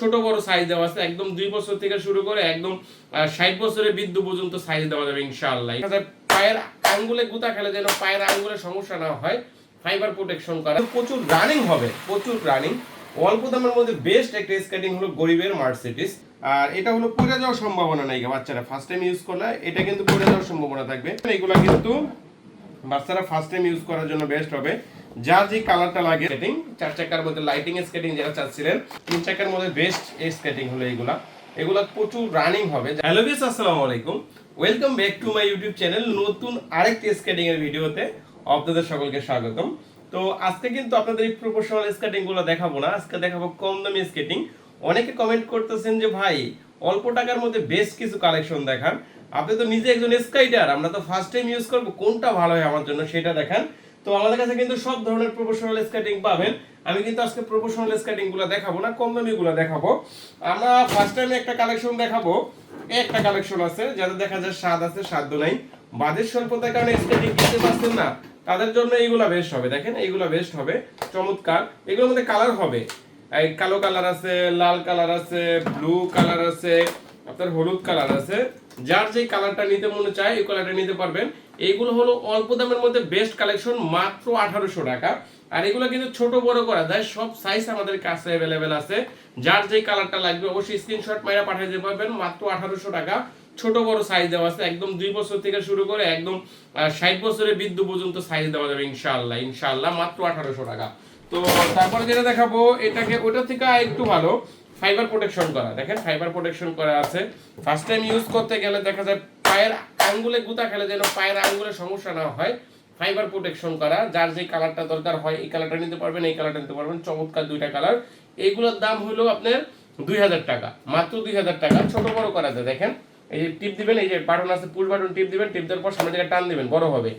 ছোট বড় সাইজ দেওয়া আছে, একদম দুই বছর থেকে শুরু করে একদম ষাট বছরের বৃদ্ধ পর্যন্ত সাইজ দেওয়া যাবে ইনশাআল্লাহ। পায়ের আঙ্গুলে গুতা খেলে যেন পায়ের আঙ্গুলে সমস্যা না হয় ফাইবার প্রোটেকশন করা। প্রচুর রানিং হবে, প্রচুর রানিং অল্প দামের মধ্যে বেস্ট একটা স্কেটিং হলো গরিবের মার্সিডিস আর এটা হলো পড়ে যাওয়ার সম্ভাবনা নাই বাচ্চারা ফার্স্ট টাইম ইউজ করলে এটা কিন্তু পড়ে যাওয়ার সম্ভাবনা থাকবে। এগুলা কিন্তু বাচ্চারা ফার্স্ট টাইম ইউজ করার জন্য বেস্ট হবে। যার যে কালারটা লাগে স্কেটিং চার চাকার মধ্যে লাইটিং স্কেটিং চাচ্ছিলেন, তিন চাকার মধ্যে বেস্ট স্কেটিং হলো এগুলা। প্রচুর রানিং হবে। হ্যালো আসসালামু আলাইকুম। Welcome back to my YouTube channel নতুন আরেকটি স্কেটিং এর ভিডিওতে আপনাদের সকলকে স্বাগতম। তো আজকে কিন্তু আপনাদের এই প্রফেশনাল স্কেটিংগুলো দেখাবো না। আজকে দেখাবো কম দামি স্কেটিং অনেকে কমেন্ট করতেছেন যে, ভাই, অল্প টাকার মধ্যে বেশ কিছু কালেকশন দেখান। আপনি তো নিজে একজন স্কাইডার আমরা তো ফার্স্ট টাইম ইউজ করব। কোনটা ভালো হয় আমার জন্য সেটা দেখান। তো আমাদের কাছে কিন্তু সব ধরনের প্রফেশনাল স্কেটিং পাবেন। আমি কিন্তু আজকে প্রফেশনাল স্কেটিংগুলো দেখাবো না, কম দামি গুলো দেখাবো। আমরা ফার্স্ট টাইমে একটা কালেকশন দেখাবো। একটা কালেকশন আছে যাদের দেখা যায় স্বাদ আছে সাধ্য নাই। বাজেট স্বল্পতার কারণে স্কেটিং কিনতে পারছেন না। তাদের জন্য এইগুলা বেস্ট হবে। দেখেন, এইগুলা বেস্ট হবে। চমৎকার। এগুলোর মধ্যে কালার হবে। এই কালো কালার আছে, লাল কালার আছে ব্লু কালার আছে, আপনার হলুদ কালার আছে। যার যেই কালারটা নিতে মনে চায়, এই কালারটা নিতে পারবেন। এইগুলো হলো অল্প দামের মধ্যে বেস্ট কালেকশন মাত্র আঠারোশো টাকা। আর এগুলো কিন্তু ছোট বড় করা যায় সব সাইজ আমাদের কাছে অ্যাভেলেবেল আছে। যার যেই কালারটা লাগবে, অবশ্যই স্ক্রিনশট মাইরা পাঠিয়ে দিতে পারবেন, মাত্র আঠারোশো টাকা। ছোট বড় সাইজ দেওয়া আছে, একদম দুই বছর থেকে শুরু করে একদম ষাট বছরের বৃদ্ধ পর্যন্ত সাইজ দেওয়া যাবে, ইনশাআল্লাহ ইনশাআল্লাহ, মাত্র আঠারোশো টাকা। তো তারপরে যেটা দেখাবো, এটাকে, ওটা থেকে একটু ভালো। ফাইবার প্রোটেকশন করা। দেখেন ফাইবার প্রোটেকশন করা আছে। ফার্স্ট টাইম ইউজ করতে গেলে দেখা যায় পায়ের আঙ্গুলে গুতা খেলে যেন পায়ের আঙ্গুলে সমস্যা না হয়। ফাইবার প্রোটেকশন করা, যার যে কালারটা দরকার হয়, এই কালারটা নিতে পারবেন, এই কালারটা নিতে পারবেন। চমৎকার দুইটা কালার এইগুলোর দাম হলো আপনার দুই হাজার টাকা। মাত্র দুই হাজার টাকা। ছোট, বড় করা যায়। দেখেন, এই যে টিপ দিবেন, এই যে বাটন আছে পুশ বাটন টিপ দিবেন টিপ দেওয়ার পর সামনে থেকে টান দিবেন, বড় হবে।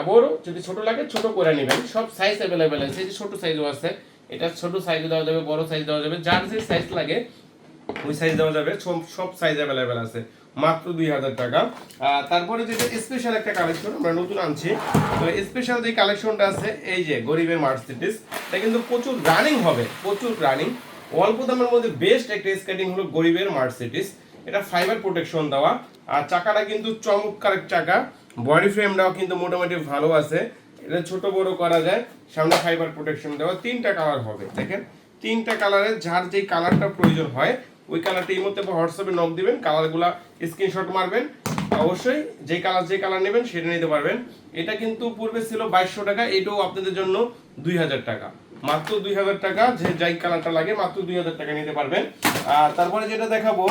আবারও যদি ছোট লাগে, ছোট করে নেবেন। সব সাইজ অ্যাভেলেবেল আছে। এই যে ছোট সাইজও আছে। এটা ছোট সাইজ দেওয়া যাবে, বড় সাইজ দেওয়া যাবে। যার যে সাইজ লাগে, ওই সাইজ দেওয়া যাবে। সব সব সাইজ অ্যাভেলেবেল আছে। মাত্র দুই হাজার টাকা। তারপরে যেটা স্পেশাল একটা কালেকশন আমরা নতুন আনছি। তো স্পেশাল যে কালেকশনটা আছে, এই যে গরিবের মার্সিডিস এটা কিন্তু প্রচুর রানিং হবে। প্রচুর রানিং অল্প দামের মধ্যে বেস্ট একটা স্কেটিং হলো গরিবের মার্সিডিস এটা ফাইবার প্রোটেকশন দেওয়া। আর চাকাটা কিন্তু চমৎকার চাকা। বডি ফ্রেমটাও কিন্তু মোটামুটি ভালো আছে। এটা ছোট বড় করা যায়, সামনে ফাইবার প্রোটেকশন দেওয়া, তিনটা কালার হবে, দেখেন। তিনটা কালারের যার যেই কালারটা প্রয়োজন হয়, ওই কালারটা এই মধ্যে হোয়াটসঅ্যাপে নক দিবেন কালারগুলা স্ক্রিনশট মারবেন, অবশ্যই যে কালার যে কালার নেবেন, সেটা নিতে পারবেন। এটা কিন্তু পূর্বে ছিল বাইশশো টাকা, এটাও আপনাদের জন্য দুই হাজার টাকা। মাত্র দুই হাজার টাকা, যে যাই কালারটা লাগে, মাত্র দুই হাজার টাকা নিতে পারবেন। আর তারপরে যেটা দেখাবো,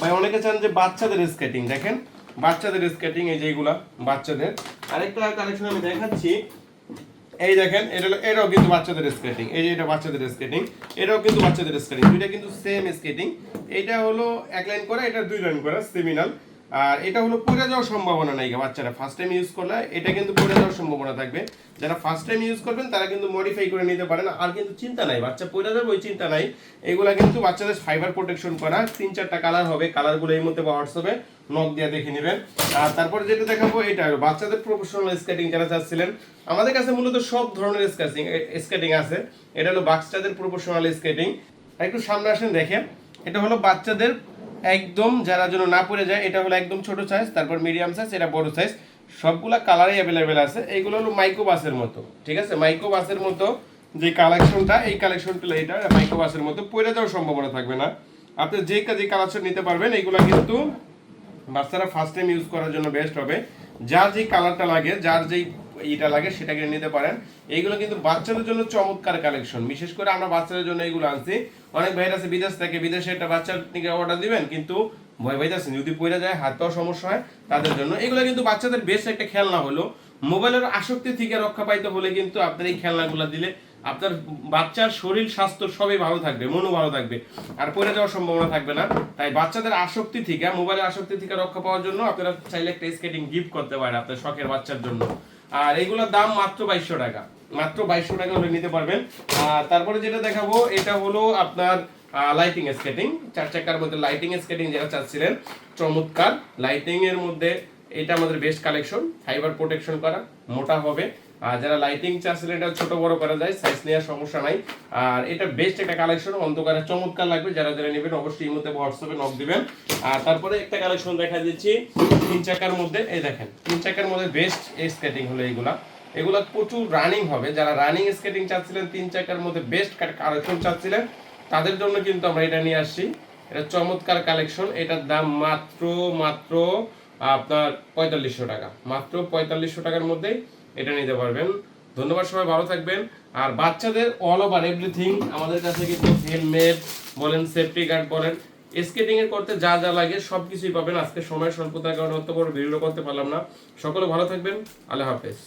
ভাই, অনেকে চান যে বাচ্চাদের স্কেটিং দেখেন। বাচ্চাদের স্কেটিং এই যেগুলা বাচ্চাদের। আরেকটা কালেকশন আমি দেখাচ্ছি। এই দেখেন এটা হলো- এটাও কিন্তু বাচ্চাদের স্কেটিং এই যে এটা বাচ্চাদের স্কেটিং এটাও কিন্তু বাচ্চাদের স্কেটিং দুইটা কিন্তু সেম স্কেটিং এটা হলো এক লাইন করা এটা দুই লাইন করা সেমিনাল আর এটা হলো পড়ে যাওয়ার সম্ভাবনা নাই বাচ্চারা। ফার্স্ট টাইম ইউজ করলে এটা কিন্তু পড়ে যাওয়ার সম্ভাবনা থাকবে। যারা ফার্স্ট টাইম ইউজ করবেন, তারা কিন্তু মডিফাই করে নিতে পারেন। আর কিন্তু চিন্তা নাই, বাচ্চা পড়ে যাবে ওই চিন্তা নাই। এগুলা কিন্তু বাচ্চাদের ফাইবার প্রোটেকশন করা। তিন চারটা কালার হবে। কালারগুলো এই মধ্যে হোয়াটসঅ্যাপে নক দিয়ে দেখে নেবেন। আর তারপরে যেটা দেখাবো, এটা বাচ্চাদের প্রফেশনাল স্কেটিং যারা চাচ্ছিলেন, আমাদের কাছে মূলত সব ধরনের স্কেটিং স্কেটিং আছে। এটা হলো বাচ্চাদের প্রফেশনাল স্কেটিং একটু সামনে আসেন, দেখেন। এটা হলো বাচ্চাদের একদম যারা যেন না পড়ে যায়, এটা হলো একদম ছোট সাইজ তারপর মিডিয়াম সাইজ এটা বড় সাইজ সবগুলা কালারই অ্যাভেলেবেল আছে। এইগুলো হলো মাইক্রো বাসের মতো, ঠিক আছে? মাইক্রো বাসের মতো যে কালেকশনটা এই কালেকশনটা এটা মাইক্রো বাসের মতো পড়ে যাওয়ার সম্ভাবনা থাকবে না। আপনি যে যে কালেকশন নিতে পারবেন, এইগুলা কিন্তু বাচ্চারা ফার্স্ট টাইম ইউজ করার জন্য বেস্ট হবে। যার যেই কালারটা লাগে, যার যেই ইটা লাগে সেটা কিনে নিতে পারেন। এইগুলো কিন্তু বাচ্চাদের জন্য চমৎকার কালেকশন বিশেষ করে আমরা বাচ্চাদের জন্য এইগুলো আনছি। অনেক ভাইরাস আছে বিদেশ থেকে। বিদেশে একটা বাচ্চার থেকে অর্ডার দিবেন, কিন্তু ভয় ভাই পাইতেছেন। যদি পড়ে যায়, হাত পাওয়ার সমস্যা হয় তাদের জন্য। এগুলো কিন্তু বাচ্চাদের বেশ একটা খেলনা হলো। মোবাইলের আসক্তি থেকে রক্ষা পাইতে হলে কিন্তু আপনার এই খেলনাগুলো দিলে আপনার বাচ্চার শরীর, স্বাস্থ্য সবই ভালো থাকবে, মনও ভালো থাকবে। আর পড়ে যাওয়ার সম্ভাবনা থাকবে না। তাই বাচ্চাদের আসক্তি থেকে মোবাইলের আসক্তি থেকে রক্ষা পাওয়ার জন্য আপনারা চাইলে একটা স্কেটিং গিফট করতে পারেন আপনার শখের বাচ্চার জন্য। আর এগুলোর দাম মাত্র বাইশশো টাকা। মাত্র বাইশশো টাকা হলে নিতে পারবেন। আর তারপরে যেটা দেখাবো, এটা হলো আপনার লাইটিং স্কেটিং চার চাকার মধ্যে লাইটিং স্কেটিং যেটা চাচ্ছিলেন, চমৎকার। লাইটিং এর মধ্যে এটা আমাদের বেস্ট কালেকশন ফাইবার প্রোটেকশন করা, মোটা হবে। আর যারা লাইটিং চাচ্ছিলেন এটা ছোট বড় করা যায় সাইজ নেওয়ার সমস্যা নাই। আর এটা বেস্ট একটা কালেকশন অন্ধকারে চমৎকার লাগবে। যারা যারা নেবেন, অবশ্যই মধ্যে হোয়াটসঅ্যাপে নক দিবেন। আর তারপরে একটা কালেকশন দেখা দিচ্ছি, তিন চাকার মধ্যে। এই দেখেন, তিন চাকার মধ্যে বেস্ট স্কেটিং হলো এইগুলা এগুলা প্রচুর রানিং হবে। যারা রানিং স্কেটিং চাচ্ছিলেন, তিন চাকার মধ্যে বেস্ট কালেকশন চাচ্ছিলেন, তাদের জন্য কিন্তু আমরা এটা নিয়ে আসছি। এটা চমৎকার কালেকশন এটার দাম মাত্র মাত্র আপনার পঁয়তাল্লিশশো টাকা। মাত্র পঁয়তাল্লিশশো টাকার মধ্যেই এটা নিতে পারবেন। ধন্যবাদ সবাই, ভালো থাকবেন। আর বাচ্চাদের অল ওভার এভরিথিং আমাদের কাছে কিন্তু হেলমেট বলেন সেফটি গার্ড বলেন স্কেটিং এর করতে যা যা লাগে সব কিছুই পাবেন। আজকে সময় স্বল্পতার কারণে অত বড় ভিডিও করতে পারলাম না। সকলে ভালো থাকবেন। আল্লাহ হাফেজ।